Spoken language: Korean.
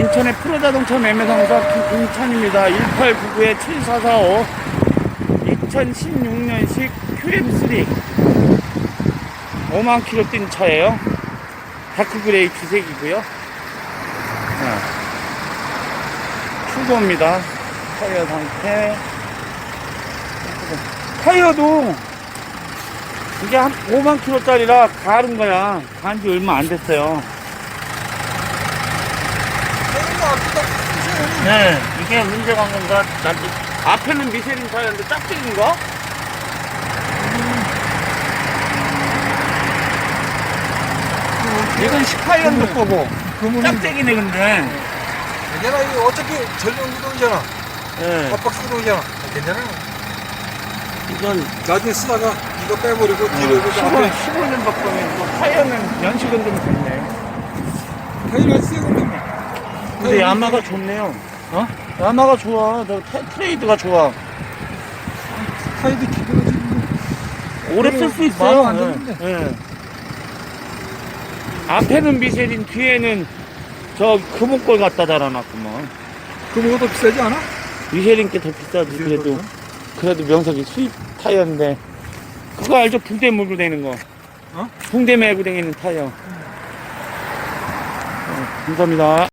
인천의 프로자동차 매매상사 김인찬입니다. 1899-7445 2016년식 QM3 5만 킬로 뛴 차예요. 다크그레이 주색이고요. 추고입니다. 타이어 상태. 타이어도 이게 한 5만 킬로짜리라 가른 거야. 간지 얼마 안 됐어요. 네, 이게 문제가 온 건가? 난 앞에는 미쉐린 타이어인데 짝짝인가? 이건 18년도 거고 그러면 짝짝이네 근데. 괜찮아 이거 어차피 전용 구동이잖아 네, 압박 구동이잖아 괜찮아 이건 나중에 쓰다가 이거 빼버리고 뒤로 이거 15, 앞에 15년 바꾸면 타이어는 연식은 좀 됐네. 타이어가 뭐. 근데 야마가 좋네요. 어? 야마가 좋아. 저 테- 트레이드가 좋아. 기분이 지금 오래 쓸 수 있어요. 마음 안 예. 예. 앞에는 미쉐린, 뒤에는 저 금옥골 갖다 달아놨구만. 그거보다 비싸지 않아? 미쉐린 게 더 비싸지. 그래도 그래도 명석이 수입 타이어인데 그거 알죠? 붕대 물고 다니는 거. 어? 붕대 메고 다니는 타이어. 어, 감사합니다.